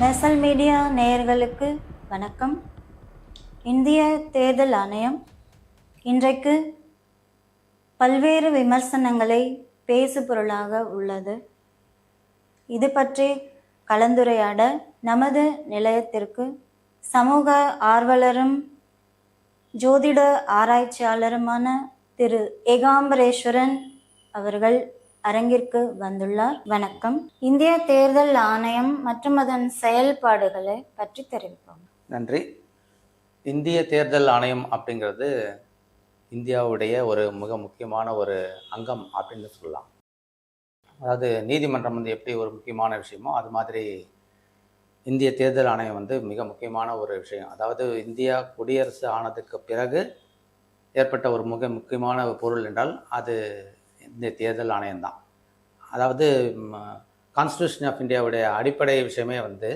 Nasal media நேயர்களுக்கு வணக்கம். இந்திய தேர்தல் ஆணையம் இன்றைக்கு பல்வேறு விமர்சனங்களை பேசு பொருளாக உள்ளது. இது பற்றி கலந்துரையாட நமது நிலையத்திற்கு சமூக ஆர்வலரும் ஜோதிட ஆராய்ச்சியாளருமான திரு ஏகாம்பரேஸ்வரன் அவர்கள் அரங்கிற்கு வந்துள்ளார். வணக்கம். இந்திய தேர்தல் ஆணையம் மற்றும் அதன் செயல்பாடுகளை பற்றி தெரிவிப்போம். நன்றி. இந்திய தேர்தல் ஆணையம் அப்படிங்கிறது இந்தியாவுடைய ஒரு மிக முக்கியமான ஒரு அங்கம் அப்படின்னு சொல்லலாம். அதாவது நீதிமன்றம் வந்து எப்படி ஒரு முக்கியமான விஷயமோ அது மாதிரி இந்திய தேர்தல் ஆணையம் வந்து மிக முக்கியமான ஒரு விஷயம். அதாவது இந்தியா குடியரசு ஆனதுக்கு பிறகு ஏற்பட்ட ஒரு மிக முக்கியமான ஒரு பொருள் என்றால் அது இந்த தேர்தல் ஆணையம் தான் அதாவது கான்ஸ்டியூஷன் ஆஃப் இந்தியாவுடைய அடிப்படை விஷயமே வந்து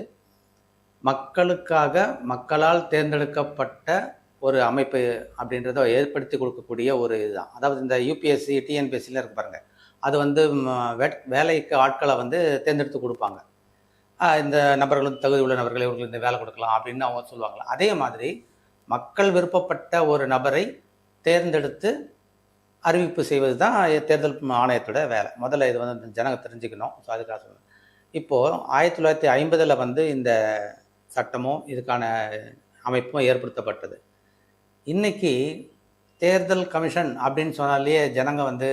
மக்களுக்காக மக்களால் தேர்ந்தெடுக்கப்பட்ட ஒரு அமைப்பு அப்படின்றத ஏற்படுத்தி கொடுக்கக்கூடிய ஒரு இதுதான். அதாவது இந்த யூபிஎஸ்சி டிஎன்பிஎஸ்சியில் இருக்கு பாருங்க. அது வந்து வேலைக்கு ஆட்களை வந்து தேர்ந்தெடுத்து கொடுப்பாங்க. இந்த நபர்களும் தகுதி உள்ள நபர்களை இவர்களுக்கு இந்த வேலை கொடுக்கலாம் அப்படின்னு அவங்க சொல்லுவாங்களா அதே மாதிரி மக்கள் விருப்பப்பட்ட ஒரு நபரை தேர்ந்தெடுத்து அறிவிப்பு செய்வது தான் தேர்தல் ஆணையத்தோட வேலை. முதல்ல இது வந்து ஜனங்க தெரிஞ்சுக்கணும். ஸோ அதுக்காக சொல்லணும் இப்போது ஆயிரத்தி தொள்ளாயிரத்தி ஐம்பதில் வந்து இந்த சட்டமும் இதுக்கான அமைப்பும் ஏற்படுத்தப்பட்டது. இன்றைக்கி தேர்தல் கமிஷன் அப்படின்னு சொன்னாலேயே ஜனங்க வந்து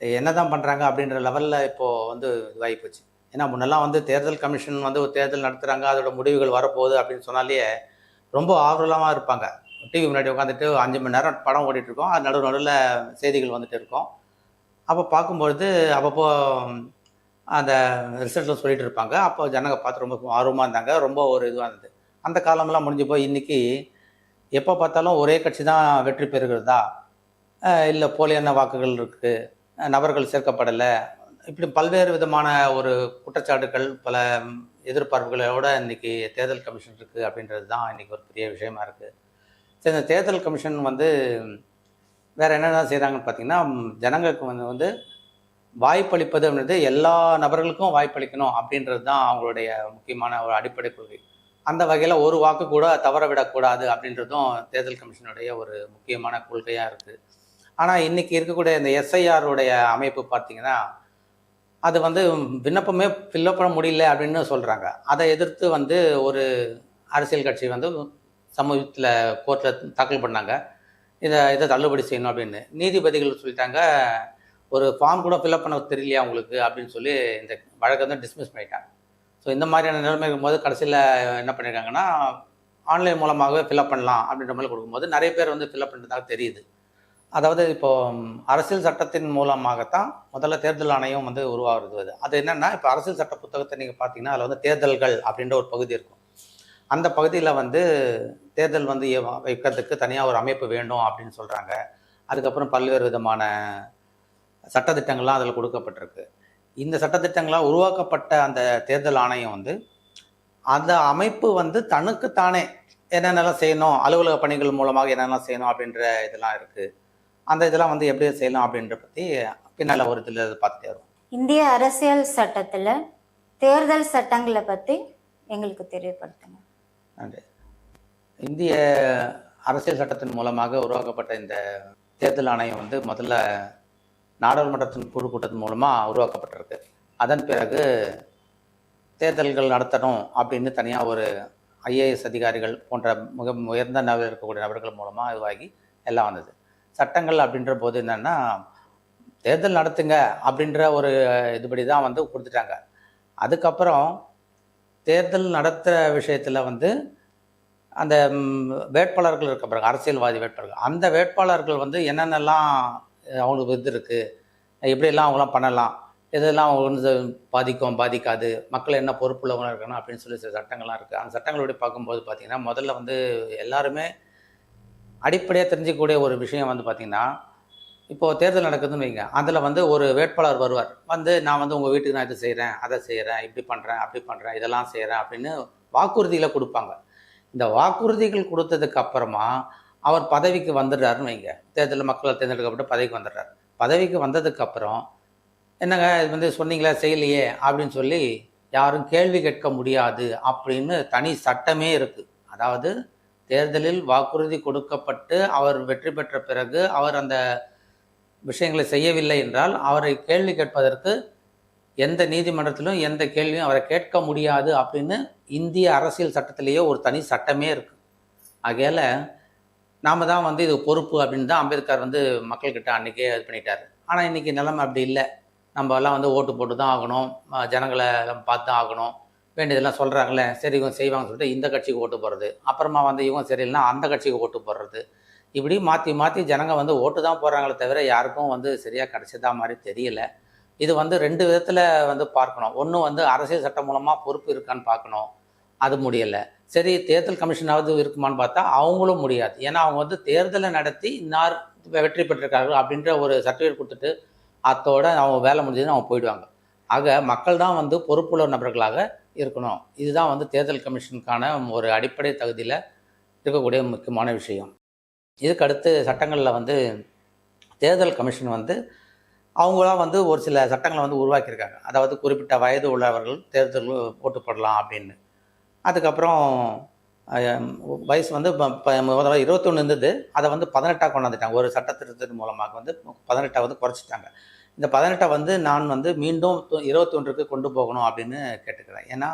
என்னதான் பண்ணுறாங்க அப்படின்ற லெவலில் இப்போது வந்து இதுவாகி போச்சு. ஏன்னா முன்னெல்லாம் வந்து தேர்தல் கமிஷன் வந்து ஒரு தேர்தல் நடத்துகிறாங்க அதோட முடிவுகள் வரப்போகுது அப்படின்னு சொன்னாலே ரொம்ப ஆர்வலமாக இருப்பாங்க. டிவி முன்னாடி உட்காந்துட்டு அஞ்சு மணி நேரம் படம் ஓடிட்டுருக்கோம். அது நடுவு நடுவில் செய்திகள் வந்துட்டு இருக்கும். அப்போ பார்க்கும்பொழுது அப்பப்போ அந்த ரிசல்ட்டில் சொல்லிட்டு இருப்பாங்க. அப்போ ஜனங்க பார்த்து ரொம்ப ஆர்வமாக இருந்தாங்க. ரொம்ப ஒரு இதுவாக இருந்தது. அந்த காலமெல்லாம் முடிஞ்சு போய் இன்றைக்கி எப்போ பார்த்தாலும் ஒரே கட்சி தான் வெற்றி பெறுகிறதா? இல்லை போலியான வாக்குகள் இருக்குது நபர்கள் சேர்க்கப்படலை. இப்படி பல்வேறு விதமான ஒரு குற்றச்சாட்டுகள் பல எதிர்பார்ப்புகளோட இன்னைக்கு தேர்தல் கமிஷன் இருக்குது அப்படின்றது தான் இன்றைக்கி ஒரு பெரிய விஷயமா இருக்குது சரி இந்த தேர்தல் கமிஷன் வந்து வேறு என்னென்ன செய்கிறாங்கன்னு பார்த்தீங்கன்னா ஜனங்களுக்கு வந்து வந்து வாய்ப்பளிப்பது அப்படின்றது எல்லா நபர்களுக்கும் வாய்ப்பளிக்கணும் அப்படின்றது தான் அவங்களுடைய முக்கியமான ஒரு அடிப்படை கொள்கை. அந்த வகையில் ஒரு வாக்கு கூட தவற விடக்கூடாது அப்படின்றதும் தேர்தல் கமிஷனுடைய ஒரு முக்கியமான கொள்கையாக இருக்குது ஆனால் இன்றைக்கி இருக்கக்கூடிய இந்த எஸ்ஐஆருடைய அமைப்பு பார்த்திங்கன்னா அது வந்து விண்ணப்பமே ஃபில்லப் பண்ண முடியல அப்படின்னு சொல்கிறாங்க அதை எதிர்த்து வந்து ஒரு அரசியல் கட்சி வந்து சமூகத்தில் கோர்ட்டில் தாக்கல் பண்ணாங்க. இதை இதை தள்ளுபடி செய்யணும் அப்படின்னு. நீதிபதிகள் சொல்லிட்டாங்க ஒரு ஃபார்ம் கூட ஃபில்அப் பண்ண தெரியலையா உங்களுக்கு? அப்படின்னு சொல்லி இந்த வழக்கை வந்து டிஸ்மிஸ் பண்ணிட்டாங்க. ஸோ இந்த மாதிரியான நிலைமை இருக்கும்போது கடைசியில் என்ன பண்ணியிருக்காங்கன்னா ஆன்லைன் மூலமாகவே ஃபில்அப் பண்ணலாம் அப்படின்ற மாதிரி கொடுக்கும்போது நிறைய பேர் வந்து ஃபில்அப் பண்ணுறதாக தெரியுது. அதாவது இப்போ அரசியல் சட்டத்தின் மூலமாகத்தான் முதல்ல தேர்தல் ஆணையம் வந்து உருவாகிறது. அது என்னென்னா இப்போ அரசியல் சட்ட புத்தகத்தை நீங்கள் பார்த்தீங்கன்னா அதில் வந்து தேர்தல்கள் அப்படின்ற ஒரு பகுதி இருக்கும். அந்த பகுதியில் வந்து தேர்தல் வந்து வைக்கிறதுக்கு தனியாக ஒரு அமைப்பு வேண்டும் அப்படின்னு சொல்கிறாங்க அதுக்கப்புறம் பல்வேறு விதமான சட்டத்திட்டங்கள்லாம் அதில் கொடுக்கப்பட்டிருக்கு. இந்த சட்டத்திட்டங்களாக உருவாக்கப்பட்ட அந்த தேர்தல் ஆணையம் வந்து அந்த அமைப்பு வந்து தனக்குத்தானே என்னென்னலாம் செய்யணும் அலுவலக பணிகள் மூலமாக என்னென்னலாம் செய்யணும் அப்படின்ற இதெல்லாம் இருக்குது அந்த இதெல்லாம் வந்து எப்படி செய்யலாம் அப்படின்ற பற்றி பின்னால் ஒரு இதில் பார்த்துட்டே வரும் இந்திய அரசியல் சட்டத்தில் தேர்தல் சட்டங்களை பற்றி எங்களுக்கு தெரியப்படுத்துங்க. இந்திய அரசியல் சட்டத்தின் மூலமாக உருவாக்கப்பட்ட இந்த தேர்தல் ஆணையம் வந்து முதல்ல நாடாளுமன்றத்தின் குழு கூட்டத்தின் மூலமாக உருவாக்கப்பட்டிருக்கு. அதன் பிறகு தேர்தல்கள் நடத்தணும் அப்படின்னு தனியாக ஒரு ஐஏஎஸ் அதிகாரிகள் போன்ற மிக உயர்ந்த நிலையில் இருக்கக்கூடிய நபர்கள் மூலமாக இதுவாகி எல்லாம் வந்தது. சட்டங்கள் அப்படின்ற போது என்னென்னா தேர்தல் நடத்துங்க அப்படின்ற ஒரு இதுபடி தான் வந்து கொடுத்துட்டாங்க. அதுக்கப்புறம் தேர்தல் நடத்துகிற விஷயத்தில் வந்து அந்த வேட்பாளர்கள் இருக்க பிறகு அரசியல்வாதி வேட்பாளர்கள். அந்த வேட்பாளர்கள் வந்து என்னென்னலாம் அவங்களுக்கு இது இருக்குது எப்படியெல்லாம் அவங்களாம் பண்ணலாம் இதெல்லாம் அவங்க வந்து பாதிக்கும் பாதிக்காது மக்கள் என்ன பொறுப்புள்ளவங்க இருக்கணும் அப்படின்னு சொல்லி சில சட்டங்கள்லாம் இருக்குது அந்த சட்டங்களோட பார்க்கும்போது பார்த்திங்கன்னா முதல்ல வந்து எல்லாருமே அடிப்படையாக தெரிஞ்சிக்கக்கூடிய ஒரு விஷயம் வந்து பார்த்திங்கன்னா இப்போது தேர்தல் நடக்குதுன்னு வைங்க. அதில் வந்து ஒரு வேட்பாளர் வருவார். வந்து நான் வந்து உங்கள் வீட்டுக்கு நான் இது செய்கிறேன் அதை செய்கிறேன் இப்படி பண்ணுறேன் அப்படி பண்ணுறேன் இதெல்லாம் செய்கிறேன் அப்படின்னு வாக்குறுதிகளை கொடுப்பாங்க. இந்த வாக்குறுதிகள் கொடுத்ததுக்கு அப்புறமா அவர் பதவிக்கு வந்துடுறாருன்னு வைங்க. தேர்தலில் மக்களால் தேர்ந்தெடுக்கப்பட்டு பதவிக்கு வந்துடுறாரு. பதவிக்கு வந்ததுக்கப்புறம் என்னங்க இது வந்து சொன்னீங்களா செய்யலையே அப்படின்னு சொல்லி யாரும் கேள்வி கேட்க முடியாது அப்படின்னு தனி சட்டமே இருக்குது அதாவது தேர்தலில் வாக்குறுதி கொடுக்கப்பட்டு அவர் வெற்றி பெற்ற பிறகு அவர் அந்த விஷயங்களை செய்யவில்லை என்றால் அவரை கேள்வி கேட்பதற்கு எந்த நீதிமன்றத்திலும் எந்த கேள்வியும் அவரை கேட்க முடியாது அப்படின்னு இந்திய அரசியல் சட்டத்திலேயே ஒரு தனி சட்டமே இருக்குது ஆகையால நாம் தான் வந்து இது பொறுப்பு அப்படின்னு தான் அம்பேத்கர் வந்து மக்கள்கிட்ட அன்னைக்கே இது பண்ணிட்டார். ஆனால் இன்றைக்கி நிலைமை அப்படி இல்லை. நம்ம எல்லாம் வந்து ஓட்டு போட்டு தான் ஆகணும் ஜனங்களை எல்லாம் பார்த்து தான் ஆகணும். வேண்டியதெல்லாம் சொல்கிறாங்களே சரி இவங்க செய்வாங்கன்னு சொல்லிட்டு இந்த கட்சிக்கு ஓட்டு போடுறது. அப்புறமா வந்து இவங்க சரியில்லைனா அந்த கட்சிக்கு ஓட்டு போடுறது. இப்படி மாற்றி மாற்றி ஜனங்க வந்து ஓட்டு தான் போடுறாங்களே தவிர யாருக்கும் வந்து சரியாக கிடைச்சதா மாதிரி தெரியல. இது வந்து ரெண்டு விதத்தில் வந்து பார்க்கணும். ஒன்று வந்து அரசியல் சட்டம் மூலமாக பொறுப்பு இருக்கான்னு பார்க்கணும். அது முடியலை. சரி தேர்தல் கமிஷனாவது இருக்குமான்னு பார்த்தா அவங்களும் முடியாது. ஏன்னா அவங்க வந்து தேர்தலை நடத்தி இன்னார் வெற்றி பெற்றிருக்கார்கள் அப்படின்ற ஒரு சர்டிஃபிகேட் கொடுத்துட்டு அத்தோட அவங்க வேலை முடிஞ்சதுன்னு அவங்க போயிடுவாங்க. ஆக மக்கள் தான் வந்து பொறுப்புள்ள நபர்களாக இருக்கணும். இதுதான் வந்து தேர்தல் கமிஷனுக்கான ஒரு அடிப்படை தகுதியில் இருக்கக்கூடிய முக்கியமான விஷயம். இதுக்கு அடுத்து சட்டங்களில் வந்து தேர்தல் கமிஷன் வந்து அவங்களாம் வந்து ஒரு சில சட்டங்களை வந்து உருவாக்கியிருக்காங்க. அதாவது குறிப்பிட்ட வயது உள்ளவர்கள் தேர்தல் போட்டு போடலாம் அப்படின்னு. அதுக்கப்புறம் வயசு வந்து இருபத்தொன்று இருந்தது. அதை வந்து பதினெட்டாக கொண்டாந்துட்டாங்க. ஒரு சட்ட திருத்தத்தின் மூலமாக வந்து பதினெட்டாக வந்து குறைச்சிட்டாங்க. இந்த பதினெட்டை வந்து நான் வந்து மீண்டும் இருபத்தொன்றுக்கு கொண்டு போகணும் அப்படின்னு கேட்டுக்கிறேன். ஏன்னா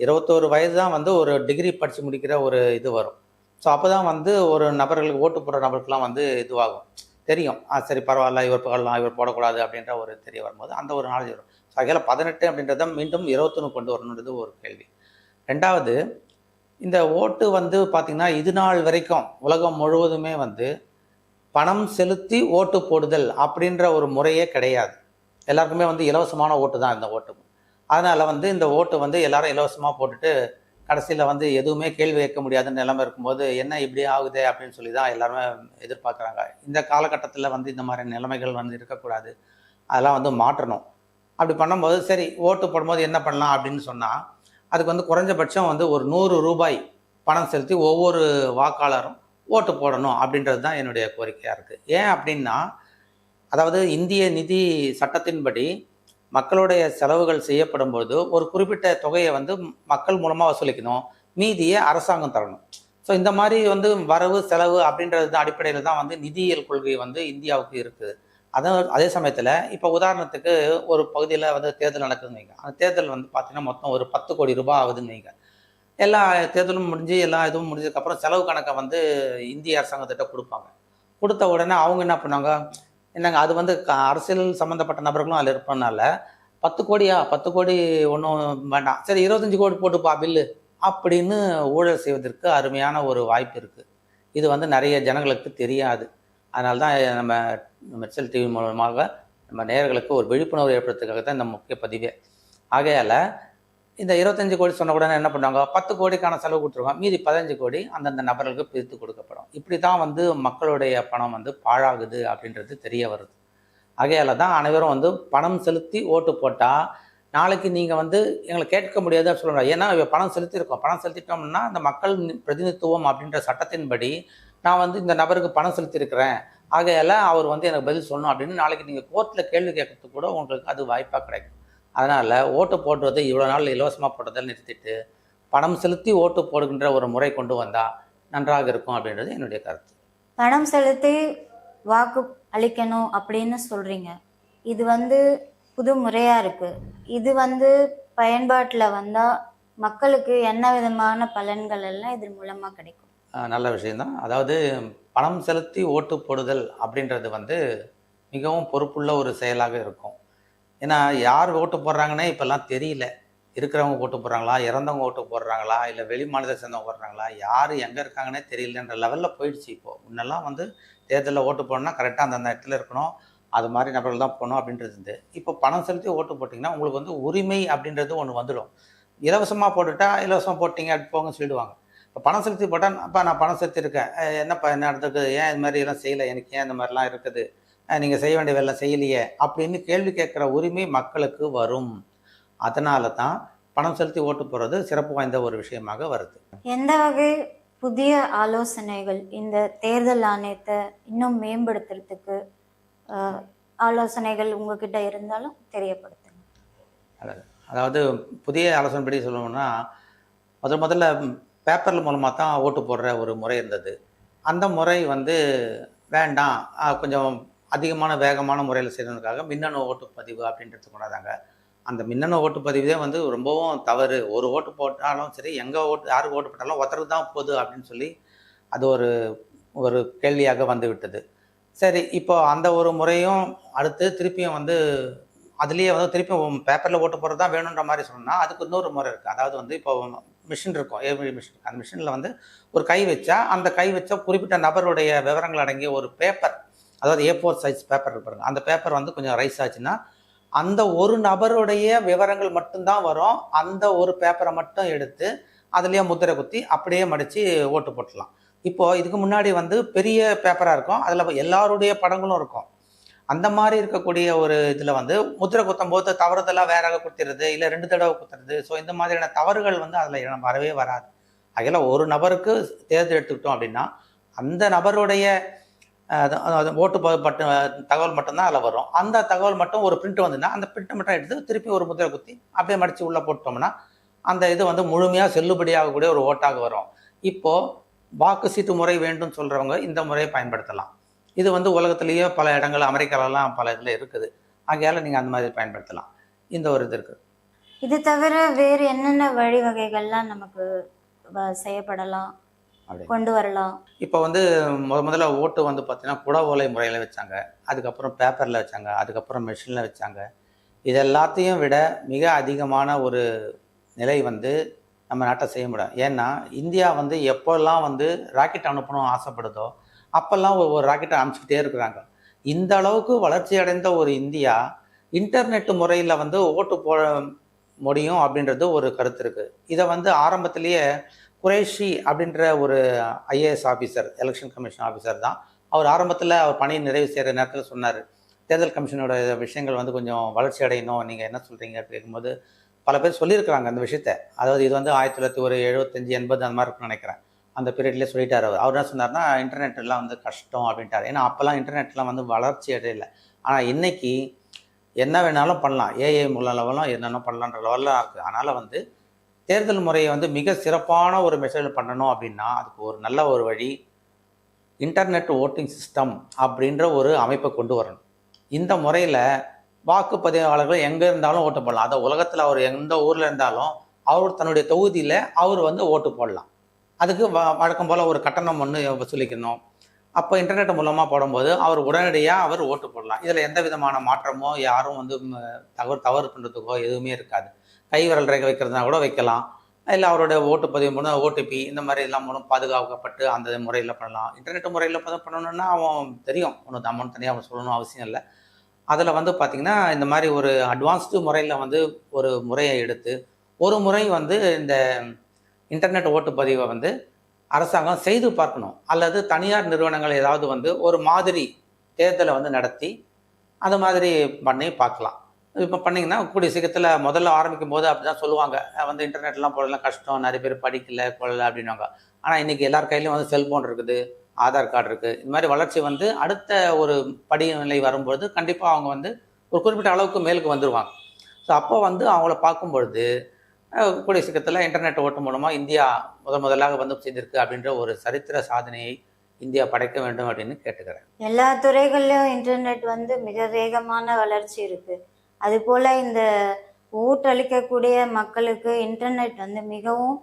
இருபத்தோரு வயது தான் வந்து ஒரு டிகிரி படித்து முடிக்கிற ஒரு இது வரும். ஸோ அப்போ தான் வந்து ஒரு நபர்களுக்கு ஓட்டு போடுற நபருக்கெலாம் வந்து இதுவாகும். தெரியும். ஆ சரி பரவாயில்ல இவர் போடலாம் இவர் போடக்கூடாது அப்படின்ற ஒரு தெரிய வரும்போது அந்த ஒரு நாலேஜ் வரும். ஸோ அதில் பதினெட்டு அப்படின்றத மீண்டும் இருபத்தொன்று கொண்டு வரணுன்றது ஒரு கேள்வி. ரெண்டாவது இந்த ஓட்டு வந்து பார்த்திங்கன்னா இது நாள் வரைக்கும் உலகம் முழுவதுமே வந்து பணம் செலுத்தி ஓட்டு போடுதல் அப்படின்ற ஒரு முறையே கிடையாது. எல்லாருக்குமே வந்து இலவசமான ஓட்டு தான் இந்த ஓட்டு. அதனால் வந்து இந்த ஓட்டு வந்து எல்லாரும் இலவசமாக போட்டுட்டு கடைசியில் வந்து எதுவுமே கேள்வி கேட்க முடியாத நிலைமை இருக்கும்போது என்ன இப்படி ஆகுது? அப்படின்னு சொல்லி தான் எல்லாருமே எதிர்பார்க்குறாங்க. இந்த காலகட்டத்தில் வந்து இந்த மாதிரி நிலைமைகள் வந்து இருக்கக்கூடாது. அதெல்லாம் வந்து மாற்றணும். அப்படி பண்ணும்போது சரி ஓட்டு போடும்போது என்ன பண்ணலாம் அப்படின்னு சொன்னால் அதுக்கு வந்து குறைஞ்சபட்சம் வந்து ஒரு நூறு ரூபாய் பணம் செலுத்தி ஒவ்வொரு வாக்காளரும் ஓட்டு போடணும் அப்படின்றது தான் என்னுடைய கோரிக்கையாக இருக்குது ஏன் அப்படின்னா அதாவது இந்திய நிதி சட்டத்தின்படி மக்களுடைய செலவுகள் செய்யப்படும் பொழுது ஒரு குறிப்பிட்ட தொகையை வந்து மக்கள் மூலமாக வசூலிக்கணும். மீதியை அரசாங்கம் தரணும். ஸோ இந்த மாதிரி வந்து வரவு செலவு அப்படின்றது தான் அடிப்படையில் தான் வந்து நிதியியல் கொள்கை வந்து இந்தியாவுக்கு இருக்குது. அதான் அதே சமயத்தில் இப்போ உதாரணத்துக்கு ஒரு பகுதியில் வந்து தேர்தல் நடக்குதுன்னு வைங்க. அந்த தேர்தல் வந்து பார்த்தீங்கன்னா மொத்தம் ஒரு பத்து கோடி ரூபாய் ஆகுதுன்னு வைங்க. எல்லா தேர்தலும் முடிஞ்சு எல்லா இதுவும் முடிஞ்சதுக்கப்புறம் செலவு கணக்கை வந்து இந்திய அரசாங்கத்திட்ட கொடுப்பாங்க. கொடுத்த உடனே அவங்க என்ன பண்ணாங்க என்னங்க அது வந்து க- அரசியல் சம்மந்தப்பட்ட நபர்களும் அதில் இருப்பதுனால பத்து கோடியா? பத்து கோடி ஒன்றும் வேண்டாம். சரி இருபத்தஞ்சி கோடி போட்டுப்பா பில்லு. அப்படின்னு ஊழல் செய்வதற்கு அருமையான ஒரு வாய்ப்பு இருக்குது இது வந்து நிறைய ஜனங்களுக்கு தெரியாது. அதனால தான் நம்ம மெர்சல் டிவி மூலமாக நம்ம நேர்களுக்கு ஒரு விழிப்புணர்வு ஏற்படுத்துறதுக்காக தான் இந்த முக்கிய பதிவே. ஆகையால் இந்த இருபத்தஞ்சு கோடி சொன்ன உடனே என்ன பண்ணுவாங்க? பத்து கோடிக்கான செலவு கொடுத்துருவாங்க. மீதி பதினஞ்சு கோடி அந்தந்த நபர்களுக்கு பிரித்து கொடுக்கப்படும். இப்படி தான் வந்து மக்களுடைய பணம் வந்து பாழாகுது அப்படின்றது தெரிய வருது. ஆகையால் தான் அனைவரும் வந்து பணம் செலுத்தி ஓட்டு போட்டால் நாளைக்கு நீங்கள் வந்து எங்களை கேட்க முடியாதுன்னு சொல்லுவாங்க. ஏன்னா பணம் செலுத்தியிருக்கோம். பணம் செலுத்திட்டோம்னா அந்த மக்கள் பிரதிநிதித்துவம் அப்படின்ற சட்டத்தின்படி நான் வந்து இந்த நபருக்கு பணம் செலுத்தியிருக்கிறேன். ஆகையால் அவர் வந்து எனக்கு பதில் சொல்லணும் அப்படின்னு நாளைக்கு நீங்கள் கோர்ட்டில் கேள்வி கேட்கறதுக்கு கூட உங்களுக்கு அது வாய்ப்பாக கிடைக்கும். அதனால் ஓட்டு போடுறது இவ்வளோ நாள் இலவசமாக போட்டதை நிறுத்திட்டு பணம் செலுத்தி ஓட்டு போடுகின்ற ஒரு முறை கொண்டு வந்தால் நன்றாக இருக்கும் அப்படின்றது என்னுடைய கருத்து. பணம் செலுத்தி வாக்கு அளிக்கணும் அப்படின்னு சொல்றீங்க. இது வந்து புது முறையா இருக்கு. இது வந்து பயன்பாட்டில் வந்தா மக்களுக்கு என்ன விதமான பலன்கள் எல்லாம் இதன் மூலமா கிடைக்கும்? நல்ல விஷயம்தான். அதாவது பணம் செலுத்தி ஓட்டு போடுதல் அப்படின்றது வந்து மிகவும் பொறுப்புள்ள ஒரு செயலாக இருக்கும். ஏன்னா யார் ஓட்டு போடுறாங்கன்னே இப்போல்லாம் தெரியல. இருக்கிறவங்க ஓட்டு போடுறாங்களா? இறந்தவங்க ஓட்டு போடுறாங்களா? இல்லை வெளி மாநிலத்தை சேர்ந்தவங்க போடுறாங்களா? யார் எங்கே இருக்காங்கன்னே தெரியலன்ற லெவலில் போயிடுச்சு இப்போது முன்னெல்லாம் வந்து தேர்தலில் ஓட்டு போடணும்னா கரெக்டாக அந்தந்த இடத்துல இருக்கணும். அது மாதிரி நபர்கள் தான் போகணும் அப்படின்றது இருந்து இப்போ பணம் செலுத்தி ஓட்டு போட்டிங்கன்னா உங்களுக்கு வந்து உரிமை அப்படின்றது ஒன்று வந்துடும். இலவசமாக போட்டுட்டா இலவசமாக போட்டிங்க அப்படி போங்கன்னு சொல்லிடுவாங்க. இப்போ பணம் செலுத்தி போட்டால் அப்போ நான் பணம் செலுத்திருக்கேன் என்னப்பா என்ன நடந்திருக்கு ஏன் இது மாதிரி எல்லாம் செய்யலை? எனக்கு ஏன் இந்த மாதிரிலாம் இருக்குது? நீங்கள் செய்ய வேண்டிய வேலை செய்யலையே அப்படின்னு கேள்வி கேட்குற உரிமை மக்களுக்கு வரும். அதனால தான் பணம் செலுத்தி ஓட்டு போடுறது சிறப்பு வாய்ந்த ஒரு விஷயமாக வருது. எந்த வகை புதிய ஆலோசனைகள் இந்த தேர்தல் ஆணையத்தை இன்னும் மேம்படுத்துறதுக்கு ஆலோசனைகள் உங்ககிட்ட இருந்தாலும் தெரியப்படுத்துங்க. அதாவது புதிய ஆலோசனைப்படி சொல்லணும்னா முதல் முதல்ல பேப்பர் மூலமாக தான் ஓட்டு போடுற ஒரு முறை இருந்தது. அந்த முறை வந்து வேண்டாம் கொஞ்சம் அதிகமான வேகமான முறையில் செய்கிறதுக்காக மின்னணு ஓட்டுப்பதிவு அப்படின்றது கொண்டாதாங்க அந்த மின்னணு ஓட்டுப்பதிவுதே வந்து ரொம்பவும் தவறு. ஒரு ஓட்டு போட்டாலும் சரி எங்கே ஓட்டு யாருக்கு ஓட்டு போட்டாலும் ஒருத்தருக்கு தான் போகுது அப்படின்னு சொல்லி அது ஒரு ஒரு கேள்வியாக வந்து விட்டது. சரி இப்போ அந்த ஒரு முறையும் அடுத்து திருப்பியும் வந்து அதுலேயே வந்து திருப்பியும் பேப்பரில் ஓட்டு போடுறது தான் வேணுன்ற மாதிரி சொன்னால் அதுக்கு இன்னொரு முறை இருக்குது அதாவது வந்து இப்போ மிஷின் இருக்கும் ஏவி மிஷின் அந்த மிஷினில் வந்து ஒரு கை வச்சா அந்த கை வச்சா குறிப்பிட்ட நபருடைய விவரங்கள் அடங்கிய ஒரு பேப்பர் அதாவது ஏ ஃபோர் சைஸ் பேப்பர் பாருங்கள் அந்த பேப்பர் வந்து கொஞ்சம் ரைஸ் ஆச்சுன்னா அந்த ஒரு நபருடைய விவரங்கள் மட்டும்தான் வரும். அந்த ஒரு பேப்பரை மட்டும் எடுத்து அதுலேயே முத்திரை குத்தி அப்படியே மடித்து ஓட்டு போட்டுடலாம். இப்போது இதுக்கு முன்னாடி வந்து பெரிய பேப்பராக இருக்கும். அதில் எல்லாருடைய படங்களும் இருக்கும். அந்த மாதிரி இருக்கக்கூடிய ஒரு இதில் வந்து முத்திரை குத்தும் போது தவறுதலாக வேற குத்துறது இல்லை ரெண்டு தடவை குத்துறது. ஸோ இந்த மாதிரியான தவறுகள் வந்து அதில் வரவே வராது. அதில் ஒரு நபருக்கு தேர்ந்தெடுத்துக்கிட்டோம் அப்படின்னா அந்த நபருடைய ஓட்டு மட்டும் பட்டு தகவல் மட்டும்தான் அதில் வரும். அந்த தகவல் மட்டும் ஒரு பிரிண்ட் வந்துன்னா அந்த பிரிண்ட் மட்டும் எடுத்து திருப்பி ஒரு முத்திரை குத்தி அப்படியே மடித்து உள்ளே போட்டோம்னா அந்த இது வந்து முழுமையாக செல்லுபடியாகக்கூடிய ஒரு ஓட்டாக வரும். இப்போது வாக்கு சீட்டு முறை வேண்டும் சொல்கிறவங்க இந்த முறையை பயன்படுத்தலாம். இது வந்து உலகத்திலேயே பல இடங்கள் அமெரிக்காலலாம் பல இதில் இருக்குது. ஆகையால் நீங்கள் அந்த மாதிரி பயன்படுத்தலாம். இந்த ஒரு இது இருக்குது இது தவிர வேறு என்னென்ன வழிவகைகள்லாம் நமக்கு செய்யப்படலாம்? கொண்டு வரலாம். இப்போ வந்து முத முதல்ல ஓட்டு வந்து பார்த்தீங்கன்னா குட ஓலை முறையில் வச்சாங்க. அதுக்கப்புறம் பேப்பரில் வச்சாங்க. அதுக்கப்புறம் மெஷினில் வச்சாங்க. இது எல்லாத்தையும் விட மிக அதிகமான ஒரு நிலை வந்து நம்ம நாட்டை செய்ய முடியும். ஏன்னா இந்தியா வந்து எப்போல்லாம் வந்து ராக்கெட் அனுப்பணும் ஆசைப்படுதோ அப்போல்லாம் ஒரு ராக்கெட்டை அனுப்பிச்சிக்கிட்டே இருக்கிறாங்க. இந்த அளவுக்கு வளர்ச்சி அடைந்த ஒரு இந்தியா இன்டர்நெட் முறையில் வந்து ஓட்டு போட முடியும் அப்படின்றது ஒரு கருத்து இருக்குது இதை வந்து ஆரம்பத்திலேயே குரேஷி அப்படின்ற ஒரு IAS officer election commission officer தான். அவர் ஆரம்பத்தில் அவர் பணியை நிறைவு செய்கிற நேரத்தில் சொன்னார் தேர்தல் கமிஷனோட விஷயங்கள் வந்து கொஞ்சம் வளர்ச்சி அடையணும். நீங்கள் என்ன சொல்கிறீங்க கேட்கும்போது பல பேர் சொல்லியிருக்கிறாங்க அந்த விஷயத்த. அதாவது இது வந்து ஆயிரத்தி தொள்ளாயிரத்தி ஒரு எழுபத்தஞ்சி எண்பது அந்த மாதிரி இருக்கும்னு நினைக்கிறேன். அந்த பீரியட்லேயே சொல்லிட்டார் அவர். அவர் என்ன சொன்னார்னா இன்டர்நெட்லாம் வந்து கஷ்டம் அப்படின்ட்டார். ஏன்னா அப்போல்லாம் இன்டர்நெட்லாம் வந்து வளர்ச்சி அடையல. ஆனால் இன்றைக்கி என்ன வேணாலும் பண்ணலாம். ஏஐ மூலம் லெவலும் என்னென்ன பண்ணலான்ற லெவலாக இருக்குது அதனால் வந்து தேர்தல் முறையை வந்து மிக சிறப்பான ஒரு மெசேஜ் பண்ணணும் அப்படின்னா அதுக்கு ஒரு நல்ல ஒரு வழி இன்டர்நெட் ஓட்டிங் சிஸ்டம் அப்படின்ற ஒரு அமைப்பை கொண்டு வரணும். இந்த முறையில் வாக்குப்பதிவாளர்கள் எங்கே இருந்தாலும் ஓட்டு போடலாம். அதை உலகத்தில் அவர் எந்த ஊரில் இருந்தாலும் அவர் தன்னுடைய தொகுதியில் அவர் வந்து ஓட்டு போடலாம். அதுக்கு வ- வழக்கம் போல் ஒரு கட்டணம் ஒன்று வசூலிக்கணும். அப்போ இன்டர்நெட் மூலமாக போடும்போது அவர் உடனடியாக அவர் ஓட்டு போடலாம். இதில் எந்த விதமான மாற்றமோ யாரும் வந்து தவறு தவறு பண்ணுறதுக்கோ எதுவுமே இருக்காது. கைவிரல் ரேகை வைக்கிறதுனா கூட வைக்கலாம். இல்லை அவருடைய ஓட்டுப்பதிவு மூலம் ஓடிபி இந்த மாதிரி எல்லாம் மூலம் பாதுகாக்கப்பட்டு அந்த முறையில் பண்ணலாம். இன்டர்நெட் முறையில் பதிவு பண்ணணும்னா அவன் தெரியும். ஒன்று அமௌண்ட் தனியாக அவன் சொல்லணும் அவசியம் இல்லை. அதில் வந்து பார்த்திங்கன்னா இந்த மாதிரி ஒரு அட்வான்ஸ்டு முறையில் வந்து ஒரு முறையை எடுத்து ஒரு முறை வந்து இந்த இன்டர்நெட் ஓட்டுப்பதிவை வந்து அரசாங்கம் செய்து பார்க்கணும். அல்லது தனியார் நிறுவனங்கள் ஏதாவது வந்து ஒரு மாதிரி தேர்தலை வந்து நடத்தி அந்த மாதிரி பண்ணி பார்க்கலாம். இப்போ பண்ணிங்கன்னா கூடிய சீக்கிரத்தில் முதல்ல ஆரம்பிக்கும் போது அப்படி தான் சொல்லுவாங்க. வந்து இன்டர்நெட்லாம் போடலாம் கஷ்டம். நிறைய பேர் படிக்கல போடலை அப்படின்னுவாங்க. ஆனால் இன்றைக்கி எல்லார் கையிலையும் வந்து செல்ஃபோன் இருக்குது ஆதார் கார்டு இருக்குது இந்த மாதிரி வளர்ச்சி வந்து அடுத்த ஒரு படிநிலை வரும்பொழுது கண்டிப்பாக அவங்க வந்து ஒரு குறிப்பிட்ட அளவுக்கு மேலுக்கு வந்துடுவாங்க ஸோ அப்போ வந்து அவங்கள பார்க்கும்பொழுது கூடிய சீக்கிரத்தில் இன்டர்நெட் ஓட்டு மூலமாக இந்தியா முதல் முதலாக வந்து செய்திருக்கு அப்படின்ற ஒரு சரித்திர சாதனையை இந்தியா படைக்க வேண்டும் அப்படின்னு கேட்டுக்கிறேன். எல்லா துறைகள்லையும் இன்டர்நெட் வந்து மிக வேகமான வளர்ச்சி இருக்குது அது போல இந்த ஓட்டளிக்கக்கூடிய மக்களுக்கு இன்டர்நெட் வந்து மிகவும்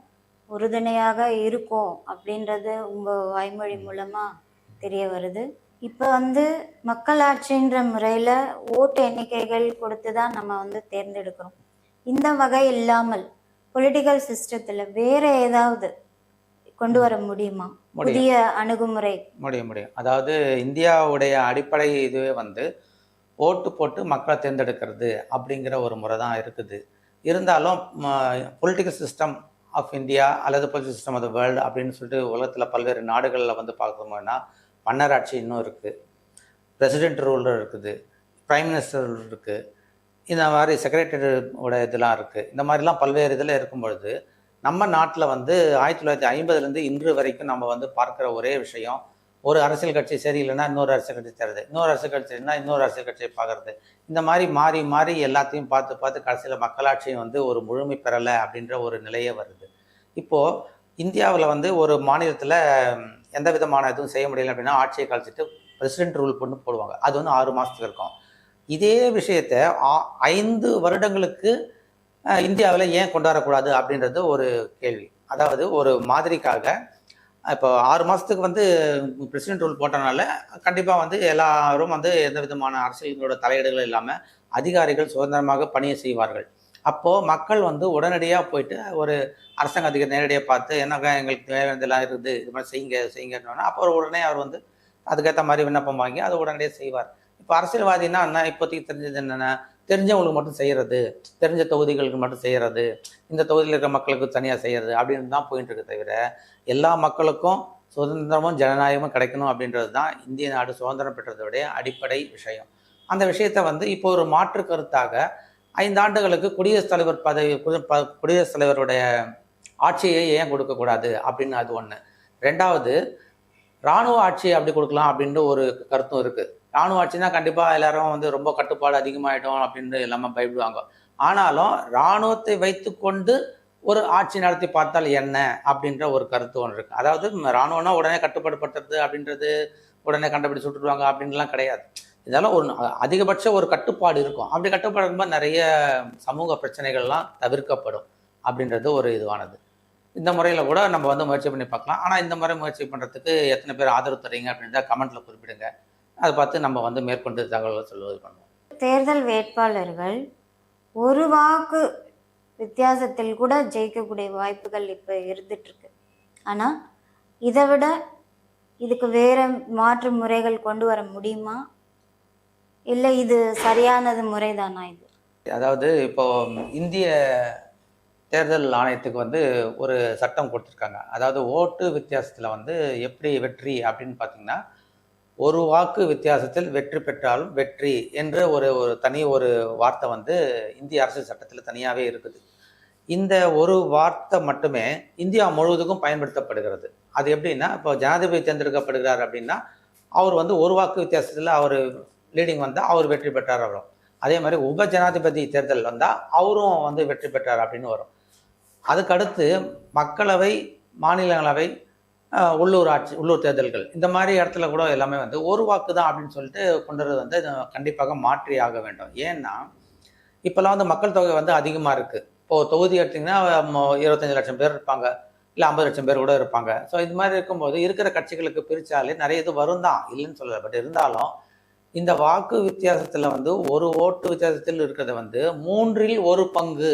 உறுதுணையாக இருக்கும் அப்படின்றது உங்க வாய்மொழி மூலமா தெரிய வருது. இப்போ வந்து மக்களாட்சின்ற முறையில ஓட்டு எண்ணிக்கைகள் கொடுத்து தான் நம்ம வந்து தேர்ந்தெடுக்கிறோம். இந்த வகை இல்லாமல் பொலிட்டிக்கல் சிஸ்டத்துல வேற ஏதாவது கொண்டு வர முடியுமா? முடியும். புதிய அணுகுமுறை. முடியும் முடியும். அதாவது இந்தியாவுடைய அடிப்படை இதுவே வந்து ஓட்டு போட்டு மக்களை தேர்ந்தெடுக்கிறது அப்படிங்கிற ஒரு முறை தான் இருக்குது. இருந்தாலும் பொலிட்டிக்கல் சிஸ்டம் ஆஃப் இந்தியா அல்லது political system of the world அப்படின்னு சொல்லிட்டு உலகத்தில் பல்வேறு நாடுகளில் வந்து பார்க்கணும்னா மன்னராட்சி இன்னும் இருக்குது பிரசிடென்ட் ரூல் இருக்குது. ப்ரைம் மினிஸ்டர் ரூல் இருக்குது இந்த மாதிரி செக்ரட்டரியோட இதெல்லாம் இருக்குது இந்த மாதிரிலாம் பல்வேறு இதில் இருக்கும் பொழுது நம்ம நாட்டில் வந்து ஆயிரத்தி தொள்ளாயிரத்தி ஐம்பதுலேருந்து இன்று வரைக்கும் நம்ம வந்து பார்க்குற ஒரே விஷயம் ஒரு அரசியல் கட்சி சரியில்லைன்னா இன்னொரு அரசியல் கட்சி தருது இன்னொரு அரசியல் கட்சி இன்னொரு அரசியல் கட்சியை பார்க்கறது. இந்த மாதிரி மாறி மாறி எல்லாத்தையும் பார்த்து பார்த்து கடைசியில் மக்களாட்சியும் வந்து ஒரு முழுமை பெறலை அப்படின்ற ஒரு நிலையே வருது. இப்போது இந்தியாவில் வந்து ஒரு மாநிலத்தில் எந்த விதமான எதுவும் செய்ய முடியல அப்படின்னா ஆட்சியை கழிச்சிட்டு பிரசிடென்ட் ரூல் பண்ணி போடுவாங்க. அது வந்து ஆறு மாதத்துக்கு இருக்கும். இதே விஷயத்தை ஆ- ஐந்து வருடங்களுக்கு இந்தியாவில் ஏன் கொண்டு வரக்கூடாது அப்படின்றது ஒரு கேள்வி. அதாவது ஒரு மாதிரிக்காக இப்போ ஆறு மாதத்துக்கு வந்து பிரசிடென்ட் ரூல் போட்டனால கண்டிப்பாக வந்து எல்லாரும் வந்து எந்த விதமான அரசியலோட தலையீடுகள் இல்லாமல் அதிகாரிகள் சுதந்திரமாக பணியை செய்வார்கள். அப்போது மக்கள் வந்து உடனடியாக போயிட்டு ஒரு அரசாங்க அதிகாரி நேரடியாக பார்த்து என்னங்க எங்களுக்கு தேவையானதெல்லாம் இருக்குது இது மாதிரி செய்யுங்க செய்யுங்கன்னா அப்போ உடனே அவர் வந்து அதுக்கேற்ற மாதிரி விண்ணப்பம் வாங்கி அதை உடனடியாக செய்வார். இப்போ அரசியல்வாதின்னா என்ன? இப்போதைக்கு தெரிஞ்சது என்னென்ன தெரிஞ்சவங்களுக்கு மட்டும் செய்கிறது தெரிஞ்ச தொகுதிகளுக்கு மட்டும் செய்கிறது இந்த தொகுதியில் இருக்கிற மக்களுக்கு தனியாக செய்கிறது அப்படின்னு தான் போயிட்டு இருக்க தவிர எல்லா மக்களுக்கும் சுதந்திரமும் ஜனநாயகமும் கிடைக்கணும் அப்படின்றது தான் இந்திய நாடு சுதந்திரம் பெற்றதோடைய அடிப்படை விஷயம். அந்த விஷயத்தை வந்து இப்போ ஒரு மாற்று கருத்தாக ஐந்து ஆண்டுகளுக்கு குடியரசுத் தலைவர் பதவி ப- குடியரசுத் தலைவருடைய ஆட்சியை ஏன் கொடுக்கக்கூடாது அப்படின்னு அது ஒன்று ரெண்டாவது இராணுவ ஆட்சி அப்படி கொடுக்கலாம் அப்படின்ற ஒரு கருத்தும் இருக்குது ராணுவ ஆட்சினா கண்டிப்பாக எல்லாரும் வந்து ரொம்ப கட்டுப்பாடு அதிகமாகிடும் அப்படின்னு எல்லாமே பயப்படுவாங்க. ஆனாலும் இராணுவத்தை வைத்துக்கொண்டு ஒரு ஆட்சி நடத்தி பார்த்தால் என்ன அப்படின்ற ஒரு கருத்து ஒன்று இருக்குது அதாவது இராணுவம்னா உடனே கட்டுப்பாடுபடுத்துறது அப்படின்றது உடனே கண்டுபிடிச்சு விட்டுருவாங்க அப்படின்லாம் கிடையாது. இதெல்லாம் ஒரு அதிகபட்ச ஒரு கட்டுப்பாடு இருக்கும். அப்படி கட்டுப்பாடு இருக்கும்போது நிறைய சமூக பிரச்சனைகள்லாம் தவிர்க்கப்படும் அப்படின்றது ஒரு இதுவானது. இந்த முறையில் கூட நம்ம வந்து முயற்சி பண்ணி பார்க்கலாம். ஆனால் இந்த முறை முயற்சி பண்ணுறதுக்கு எத்தனை பேர் ஆதரவு தரீங்க அப்படின்றத கமெண்ட்டில் குறிப்பிடுங்க. அதை பார்த்து நம்ம வந்து மேற்கொண்டு தகவல்கள் சொல்லுவது பண்ணுவோம். தேர்தல் வேட்பாளர்கள் ஒரு வாக்கு வித்தியாசத்தில் கூட ஜெயிக்கக்கூடிய வாய்ப்புகள் இப்போ இருந்துட்டு இருக்கு ஆனால் இதை விட இதுக்கு வேற மாற்று முறைகள் கொண்டு வர முடியுமா? இல்லை இது சரியானது முறைதானா இது? அதாவது இப்போ இந்திய தேர்தல் ஆணையத்துக்கு வந்து ஒரு சட்டம் கொடுத்துருக்காங்க. அதாவது ஓட்டு வித்தியாசத்தில் வந்து எப்படி வெற்றி அப்படின்னு பார்த்தீங்கன்னா ஒரு வாக்கு வித்தியாசத்தில் வெற்றி பெற்றாலும் வெற்றி என்ற ஒரு ஒரு தனி ஒரு வார்த்தை வந்து இந்திய அரசியல் சட்டத்தில் தனியாகவே இருக்குது. இந்த ஒரு வார்த்தை மட்டுமே இந்தியா முழுவதுக்கும் பயன்படுத்தப்படுகிறது. அது எப்படின்னா இப்போ ஜனாதிபதி தேர்ந்தெடுக்கப்படுகிறார் அப்படின்னா அவர் வந்து ஒரு வாக்கு வித்தியாசத்தில் அவர் லீடிங் வந்தால் அவர் வெற்றி பெற்றார் வரும் அதே மாதிரி உப ஜனாதிபதி தேர்தல் வந்தால் அவரும் வந்து வெற்றி பெற்றார் அப்படின்னு வரும். அதுக்கடுத்து மக்களவை மாநிலங்களவை உள்ளூர் ஆட்சி உள்ளூர் தேர்தல்கள். இந்த மாதிரி இடத்துல கூட எல்லாமே வந்து ஒரு வாக்கு தான் அப்படின்னு சொல்லிட்டு கொண்டுவது வந்து கண்டிப்பாக மாற்றி ஆக வேண்டும். ஏன்னா இப்போல்லாம் வந்து மக்கள் தொகை வந்து அதிகமாக இருக்குது இப்போது தொகுதி எடுத்திங்கன்னா இருபத்தஞ்சி இருபத்தஞ்சு லட்சம் பேர் இருப்பாங்க. இல்லை ஐம்பது லட்சம் பேர் கூட இருப்பாங்க. ஸோ இது மாதிரி இருக்கும்போது இருக்கிற கட்சிகளுக்கு பிரித்தாலே நிறைய இது வரும் தான் இல்லைன்னு சொல்லலை. பட் இருந்தாலும் இந்த வாக்கு வித்தியாசத்தில் வந்து ஒரு ஓட்டு வித்தியாசத்தில் இருக்கிறது வந்து மூன்றில் ஒரு பங்கு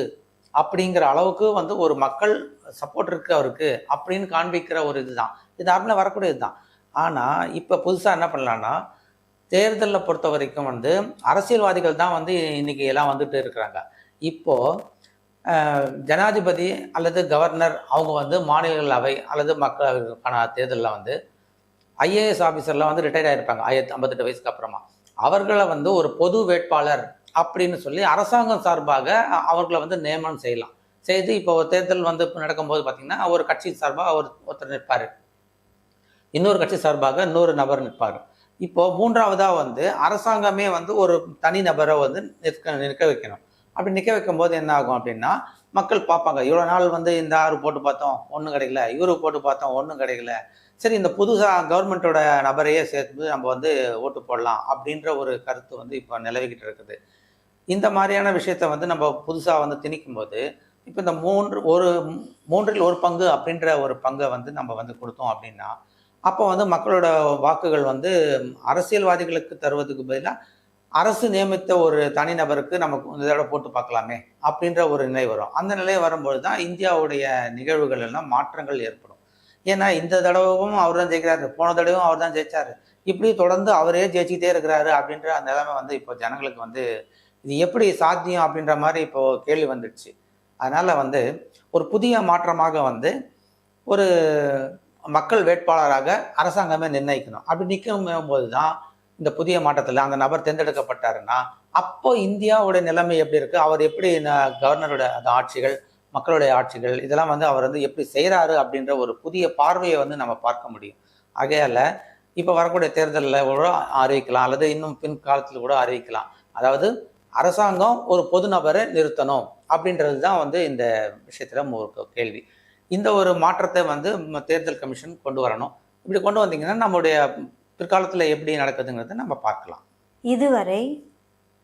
அப்படிங்கிற அளவுக்கு வந்து ஒரு மக்கள் சப்போர்ட் இருக்கு அவருக்கு அப்படின்னு காண்பிக்கிற ஒரு இதுதான். இது நார்மலாக வரக்கூடியது தான் ஆனால் இப்போ புதுசாக என்ன பண்ணலான்னா தேர்தலில் பொறுத்த வரைக்கும் வந்து அரசியல்வாதிகள் தான் வந்து இன்னைக்கு எல்லாம் வந்துட்டு இருக்கிறாங்க. இப்போ ஜனாதிபதி அல்லது கவர்னர் அவங்க வந்து மாநிலங்களவை அல்லது மக்களவைக்கான தேர்தலில் வந்து ஐஏஎஸ் ஆஃபீஸர்லாம் வந்து ரிட்டையர் ஆகிருப்பாங்க ஆயிரத்தி ஐம்பத்தெட்டு வயசுக்கு அப்புறமா. அவர்களை வந்து ஒரு பொது வேட்பாளர் அப்படின்னு சொல்லி அரசாங்கம் சார்பாக அவர்களை வந்து நியமனம் செய்யலாம். செய்து இப்போ தேர்தல் வந்து நடக்கும்போது பார்த்திங்கன்னா ஒரு கட்சி சார்பாக அவர் ஒருத்தர் நிற்பார். இன்னொரு கட்சி சார்பாக இன்னொரு நபர் நிற்பார். இப்போது மூன்றாவதாக வந்து அரசாங்கமே வந்து ஒரு தனி நபரை வந்து நிற்க நிற்க வைக்கணும். அப்படி நிற்க வைக்கும்போது என்ன ஆகும் அப்படின்னா மக்கள் பார்ப்பாங்க இவ்வளோ நாள் வந்து இந்த ஆறு போட்டு பார்த்தோம் ஒன்றும் கிடைக்கல. இவரு போட்டு பார்த்தோம் ஒன்றும் கிடைக்கல. சரி இந்த புதுசாக கவர்மெண்ட்டோட நபரையே சேர்த்து நம்ம வந்து ஓட்டு போடலாம் அப்படின்ற ஒரு கருத்து வந்து இப்போ நிலவிக்கிட்டு இருக்குது. இந்த மாதிரியான விஷயத்த வந்து நம்ம புதுசாக வந்து திணிக்கும் போது இப்போ இந்த மூன்று ஒரு மூன்றில் ஒரு பங்கு அப்படின்ற ஒரு பங்கை வந்து நம்ம வந்து கொடுத்தோம் அப்படின்னா அப்போ வந்து மக்களோட வாக்குகள் வந்து அரசியல்வாதிகளுக்கு தருவதுக்கு பதிலாக அரசு நியமித்த ஒரு தனிநபருக்கு நமக்கு இந்த தடவை போட்டு பார்க்கலாமே அப்படின்ற ஒரு நிலை வரும். அந்த நிலை வரும்போது தான் இந்தியாவுடைய நிகழ்வுகள் எல்லாம் மாற்றங்கள் ஏற்படும். ஏன்னா இந்த தடவையும் அவர் தான் ஜெயிக்கிறாரு போன தடவையும் அவர் தான் ஜெயிச்சாரு. இப்படி தொடர்ந்து அவரே ஜெயிச்சுக்கிட்டே இருக்கிறாரு அப்படின்ற அந்த நிலைமை வந்து இப்போ ஜனங்களுக்கு வந்து இது எப்படி சாத்தியம் அப்படின்ற மாதிரி இப்போ கேள்வி வந்துடுச்சு. அதனால் வந்து ஒரு புதிய மாற்றமாக வந்து ஒரு மக்கள் வேட்பாளராக அரசாங்கமே நிர்ணயிக்கணும். அப்படி நிற்கும் போது தான் இந்த புதிய மாற்றத்தில் அந்த நபர் தேர்ந்தெடுக்கப்பட்டாருன்னா அப்போ இந்தியாவுடைய நிலைமை எப்படி இருக்குது அவர் எப்படி ந- கவர்னரோட அந்த ஆட்சிகள் மக்களுடைய ஆட்சிகள் இதெல்லாம் வந்து அவர் வந்து எப்படி செய்கிறாரு அப்படின்ற ஒரு புதிய பார்வையை வந்து நம்ம பார்க்க முடியும். ஆகையால் இப்போ வரக்கூடிய தேர்தலில் கூட அறிவிக்கலாம் அல்லது இன்னும் பின் காலத்தில் கூட அறிவிக்கலாம். அதாவது அரசாங்கம் ஒரு பொது நபரை நிறுத்தணும். அப்படின்றது தான் வந்து இந்த விஷயத்தில் ஒரு கேள்வி. இந்த ஒரு மாற்றத்தை வந்து தேர்தல் கமிஷன் கொண்டு வரணும். இப்படி கொண்டு வந்தீங்கன்னா நம்முடைய பிற்காலத்தில் எப்படி நடக்குதுங்கிறத நம்ம பார்க்கலாம். இதுவரை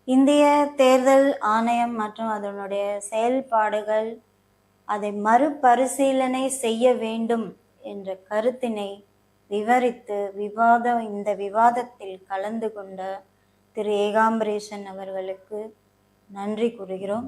இந்திய தேர்தல் ஆணையம் மற்றும் அதனுடைய செயல்பாடுகள் அதை மறுபரிசீலனை செய்ய வேண்டும் என்ற கருத்தினை விவரித்து விவாதம் இந்த விவாதத்தில் கலந்து கொண்ட திரு. ஏகாம்பரேஷன் அவர்களுக்கு நன்றி கூறுகிறோம்.